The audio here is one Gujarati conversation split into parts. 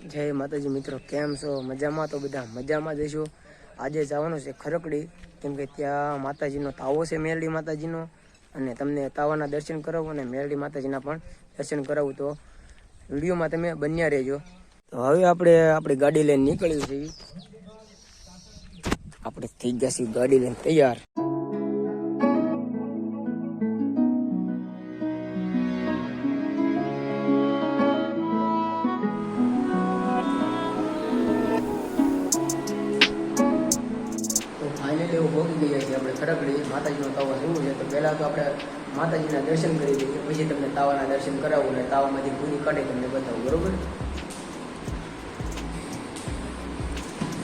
જય માતાજી મિત્રો, કેમ છો? મજામાં? તો બધા મજામાં જઈશું આજે જવાનું છે ખરકડી. કેમ કે ત્યાં માતાજીનો તાવો છે મેરડી માતાજીનો. અને તમને તાવાના દર્શન કરાવું અને મેરડી માતાજીના પણ દર્શન કરાવું. તો વિડીયોમાં તમે બન્યા રહેજો. તો હવે આપણે આપણી ગાડી લઈને નીકળ્યું છે આપણે થઈ ગયા છીએ ગાડી લઈને તૈયાર. ફાઇનલી હતી આપણે ખરકડી માતાજીનો તાવો જોવું છે તો પહેલાં તો આપણે માતાજીના દર્શન કરી દઈએ પછી તમને તાવાના દર્શન કરાવું અને તાવામાંથી પૂરી કાઢી, તમને બતાવું, બરોબર?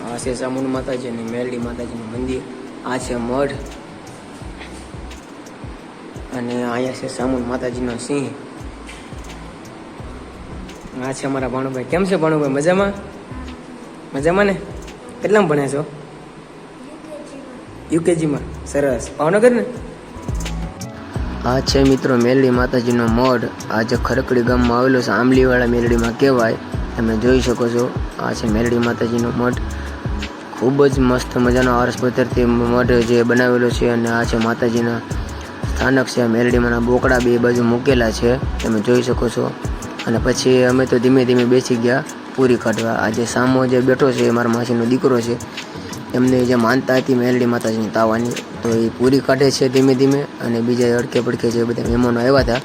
આ છે સામુન માતાજી અને મેરડી માતાજીનું મંદિર, આ છે મઢ, અને અહીંયા છે સામુન માતાજીનો સિંહ. આ છે અમારા ભાણુભાઈ. કેમ છે ભાણુભાઈ? મજામાં? મજામાં ને? કેટલામાં ભણે છો? યુકેજીમાં. સરસ. ભાવનગર ને આ છે મિત્રો મેલડી માતાજીનો મઢ. આ જે ખરકડી ગામમાં આવેલો છે, આંબલીવાળા મેલડીમાં કહેવાય. તમે જોઈ શકો છો, આ છે મેલડી માતાજીનો મઠ ખૂબ જ મસ્ત મજાનો આરસ પથ્થરથી મઢ જે બનાવેલો છે અને આ છે માતાજીના સ્થાનક છે. મેલડીમાંના બોકડા બે બાજુ મૂકેલા છે, તમે જોઈ શકો છો. અને પછી અમે તો ધીમે ધીમે બેસી ગયા પૂરી કાઢવા. આજે સામો જે બેઠો છે, એ મારા માસીનો દીકરો છે. એમને જે માનતા હતી મેલડી માતાજીની તાવાની, તો એ પૂરી કાઢે છે ધીમે ધીમે અને બીજા અડકે પડકે જે બધા મહેમાનો આવ્યા હતા,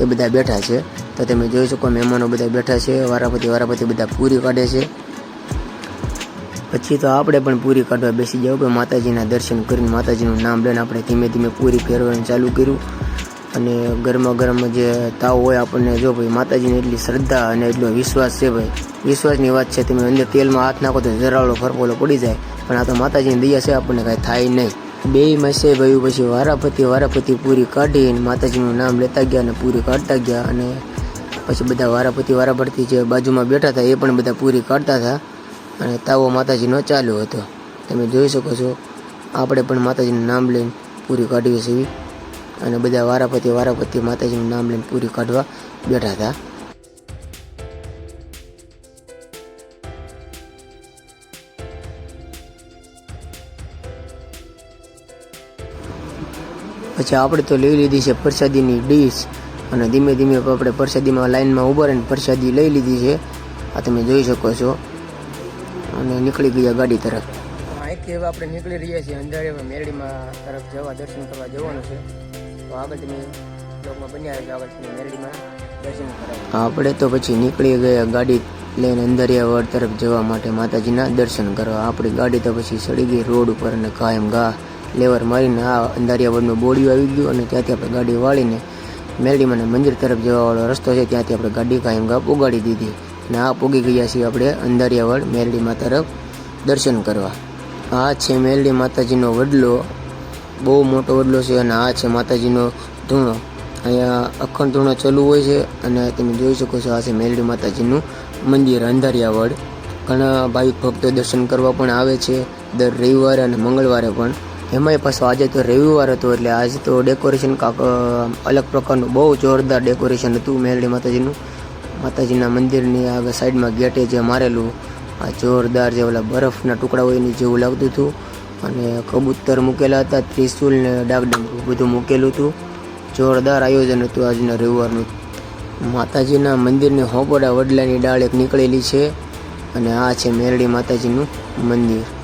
એ બધા બેઠા છે. તો તમે જોઈ શકો મહેમાનો બધા બેઠા છે વારાપતિ વારાપતિ બધા પૂરી કાઢે છે. પછી તો આપણે પણ પૂરી કાઢવા બેસી જાવ કે માતાજીના દર્શન કરીને માતાજીનું નામ લઈને આપણે ધીમે ધીમે પૂરી ફેરવાનું ચાલુ કર્યું. અને ગરમા ગરમ જે તાવ હોય આપણને, જો ભાઈ માતાજીની એટલી શ્રદ્ધા અને એટલો વિશ્વાસ છે ભાઈ. વિશ્વાસની વાત છે, તમે અંદર તેલમાં હાથ નાખો તો જરાળો ફરફોલો પડી જાય. પણ આ તો માતાજીની દયા છે, આપણને કાંઈ થાય નહીં. બે મસે ભાઈ પછી વારાપતિ વારાપતિ પૂરી કાઢી અને માતાજીનું નામ લેતા ગયા અને પૂરી કાઢતા ગયા અને પછી બધા વારાપતિ વારાફરતી જે બાજુમાં બેઠા હતા એ પણ બધા પૂરી કાઢતા હતા અને તાવો માતાજીનો ચાલુ હતો. તમે જોઈ શકો છો, આપણે પણ માતાજીનું નામ લઈને પૂરી કાઢીએ છીએ અને બધા વારાપતિ વારાપતિ માતાજીનું નામ લઈને પૂરી કાઢવા બેઠા હતા. પછી આપણે તો લઈ લીધી છે પ્રસાદીની ડીશ. અને ધીમે ધીમે આપણે પ્રસાદીમાં લાઈનમાં ઊભા રહીને પ્રસાદી લઈ લીધી છે. આ તમે જોઈ શકો છો. અને નીકળી ગયા ગાડી તરફ. અહીંથી હવે આપણે નીકળી રહ્યા છીએ. અંધારે મેરડીમાં તરફ જવા દર્શન કરવા જવાનું છે. તો આગળ તમે બ્લોગમાં બન્યા રહેજો. આગળ તમે મેરડીમાં દર્શન કરાવો. આપણે તો પછી નીકળી ગયા ગાડી લઈને અંદરિયાવડ તરફ જવા માટે માતાજીના દર્શન કરવા. આપણી ગાડી તો પછી સડી ગઈ રોડ ઉપર અને કાયમ ઘા લેવર મારીને આ અંધારિયાવાડનું બોડિયું આવી ગયું અને ત્યાંથી આપણે ગાડી વાળીને મેરડીમાં મંદિર તરફ જવાવાળો રસ્તો છે, ત્યાંથી આપણે ગાડી કાયમ ગાપ પોગાડી દીધી અને આ પોગી ગયા છીએ આપણે અંધારિયાવડ મેરડીમાં તરફ દર્શન કરવા. આ છે મેલડી માતાજીનો વડલો, બહુ મોટો વડલો છે અને આ છે માતાજીનો ધૂણો. અહીંયા અખંડ ધૂણો ચાલુ હોય છે અને તમે જોઈ શકો છો આ છે મેલડી માતાજીનું મંદિર અંધારિયાવડ ઘણા ભાવિક ભક્તો દર્શન કરવા પણ આવે છે, દર રવિવારે અને મંગળવારે પણ. એમાંય પાછો આજે તો રવિવાર હતો એટલે આજે તો ડેકોરેશન કાંક અલગ પ્રકારનું, બહુ જોરદાર ડેકોરેશન હતું મેરડી માતાજીનું. માતાજીના મંદિરની આગળ સાઈડમાં ગેટે જે મારેલું, આ જોરદાર જે ઓલા બરફના ટુકડા હોય એની જેવું લાગતું હતું. અને કબૂતર મૂકેલા હતા, ત્રિશુલ ને ડાકડંકું બધું મૂકેલું હતું. જોરદાર આયોજન હતું આજના રવિવારનું. માતાજીના મંદિરની હોપોડા વડલાની ડાળ એક નીકળેલી છે. અને આ છે મેરડી માતાજીનું મંદિર.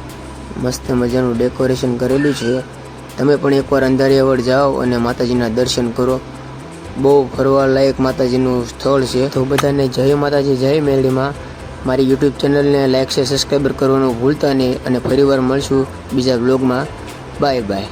મસ્ત મજાનું ડેકોરેશન કરેલું છે. તમે પણ એકવાર અંધારિયાવડ જાઓ અને માતાજીના દર્શન કરો. બહુ ફરવા લાયક માતાજીનું સ્થળ છે. તો બધાને જય માતાજી, જય મેરડીમાં. મારી યુટ્યુબ ચેનલને લાઈક છે સબસ્ક્રાઈબર કરવાનું ભૂલતા નહીં અને ફરીવાર મળશું બીજા બ્લોગમાં બાય બાય.